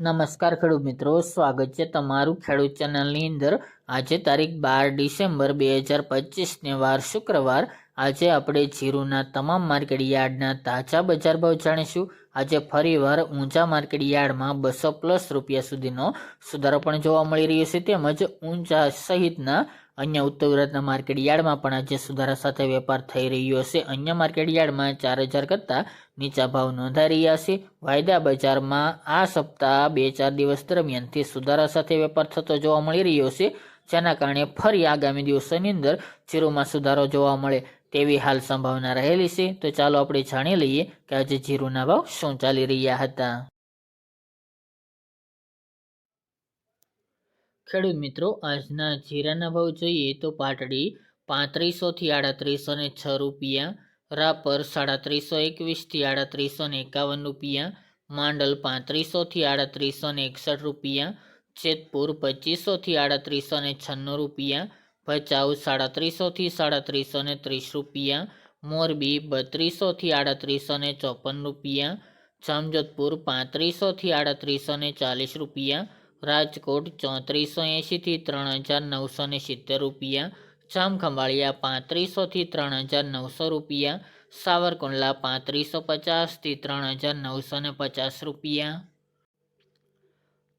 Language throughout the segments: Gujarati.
નમસ્કાર ખેડૂત મિત્રો, સ્વાગત છે તમારું ખેડૂત ચેનલની અંદર. આજે તારીખ બાર ડિસેમ્બર બે હજાર પચીસને વાર શુક્રવાર. આજે આપણે જીરુના તમામ માર્કેટ યાર્ડના તાજા બજાર ભાવ જાણીશું. આજે ફરીવાર ઊંચા માર્કેટ યાર્ડમાં બસો પ્લસ રૂપિયા સુધીનો સુધારો પણ જોવા મળી રહ્યો છે. તેમજ ઊંચા સહિતના અન્ય ઉત્તર ગુજરાતના માર્કેટ યાર્ડમાં પણ આજે સુધારા સાથે વેપાર થઈ રહ્યો છે. અન્ય માર્કેટ યાર્ડમાં ચાર હજાર કરતાં નીચા ભાવ નોંધાઈ રહ્યા છે. વાયદા બજારમાં આ સપ્તાહ બે ચાર દિવસ દરમિયાનથી સુધારા સાથે વેપાર થતો જોવા મળી રહ્યો છે. જેના કારણે ફરી આગામી દિવસોની અંદર જીરોમાં સુધારો જોવા મળે તેવી હાલ સંભાવના રહેલી છે. તો ચાલો આપણે જાણી લઈએ કે આજે જીરોના ભાવ શું ચાલી રહ્યા હતા. ખેડૂત મિત્રો, આજના જીરાના ભાવ જોઈએ તો પાટડી પાંત્રીસોથી આડત્રીસો ને છ રૂપિયા, રાપર સાડત્રીસો એકવીસથી આડત્રીસો ને એકાવન રૂપિયા, માંડલ પાંત્રીસોથી આડત્રીસો ને એકસઠ રૂપિયા, જેતપુર પચીસોથી આડત્રીસો ને છન્નું રૂપિયા, ભચાઉ સાડત્રીસોથી સાડત્રીસો ને ત્રીસ રૂપિયા, મોરબી બત્રીસોથી આડત્રીસો ને ચોપન રૂપિયા, જામજોધપુર પાંત્રીસોથી આડત્રીસો ને ચાલીસ રૂપિયા રાજકોટ ચોત્રીસો એંશીથી ત્રણ હજાર નવસો ને સિત્તેર રૂપિયા, જામખંભાળિયા પાંત્રીસોથી ત્રણ હજાર નવસો રૂપિયા, સાવરકુંડલા પાંત્રીસો પચાસથી ત્રણ હજાર નવસો ને પચાસ રૂપિયા.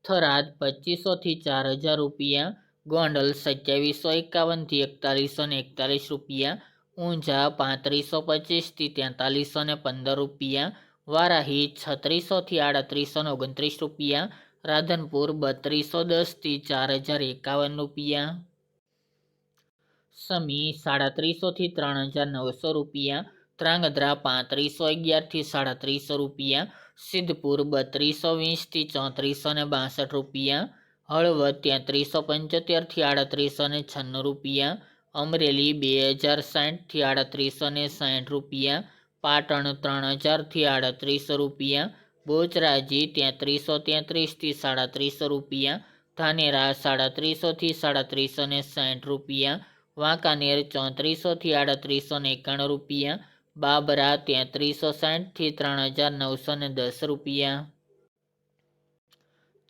થરાદ પચીસોથી ચાર હજાર રૂપિયા, ગોંડલ સત્યાવીસો એકાવનથી એકતાલીસો ને એકતાલીસ રૂપિયા, ઊંઝા પાંત્રીસો પચીસથી તેતાલીસો ને પંદર રૂપિયા, વારાહી છત્રીસોથી આડત્રીસો ને ઓગણત્રીસ રૂપિયા રાધનપુર બત્રીસો દસથી ચાર હજાર એકાવન રૂપિયા. સમી સાડત્રીસોથી ત્રણ હજાર નવસો રૂપિયા. ત્રાંગધ્રા પાંત્રીસો અગિયારથી સાડત્રીસો રૂપિયા. સિદ્ધપુર બત્રીસો વીસથી ચોત્રીસો ને બાસઠ રૂપિયા. હળવદ ત્યાંત્રીસો પંચોતેરથી આડત્રીસો ને છન્નું રૂપિયા. અમરેલી બે હજાર સાઠથી આડત્રીસો ને સાઠ રૂપિયા. પાટણ ત્રણ હજારથી આડત્રીસો રૂપિયા. બોચરાજી તેત્રીસો તેત્રીસથી સાડત્રીસો રૂપિયા, ધાનેરા સાડત્રીસોથી સાડત્રીસો ને સાઠ રૂપિયા, વાંકાનેર ચોત્રીસોથી આડત્રીસો ને એકાણું રૂપિયા, બાબરા તેત્રીસો સાઠથી ત્રણ હજાર નવસો ને દસ રૂપિયા.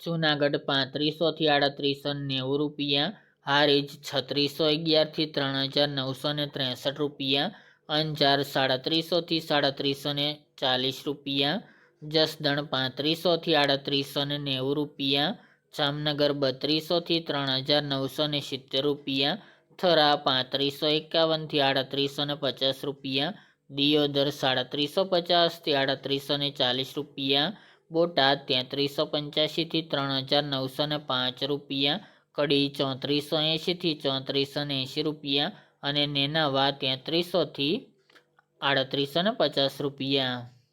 જુનાગઢ પાંત્રીસોથી આડત્રીસો નેવું રૂપિયા, હારીજ છત્રીસો અગિયારથી ત્રણ હજાર નવસો ને ત્રેસઠ રૂપિયા, અંજાર સાડત્રીસોથી સાડત્રીસો ને ચાલીસ રૂપિયા જસદણ પાંત્રીસોથી આડત્રીસો ને નેવું રૂપિયા, જામનગર બત્રીસોથી ત્રણ હજાર નવસો ને સિત્તેર રૂપિયા, થરા પાંત્રીસો એકાવનથી આડત્રીસો ને પચાસ રૂપિયા, દિયોદર સાડત્રીસો પચાસથી આડત્રીસો ને ચાલીસ રૂપિયા, બોટાદ તેત્રીસો પંચ્યાસીથી ત્રણ હજાર નવસો ને પાંચ રૂપિયા, કડી ચોત્રીસો એંશીથી ચોત્રીસો ને એંશી રૂપિયા અને નેનાવા તેત્રીસોથી આડત્રીસો ને પચાસ રૂપિયા.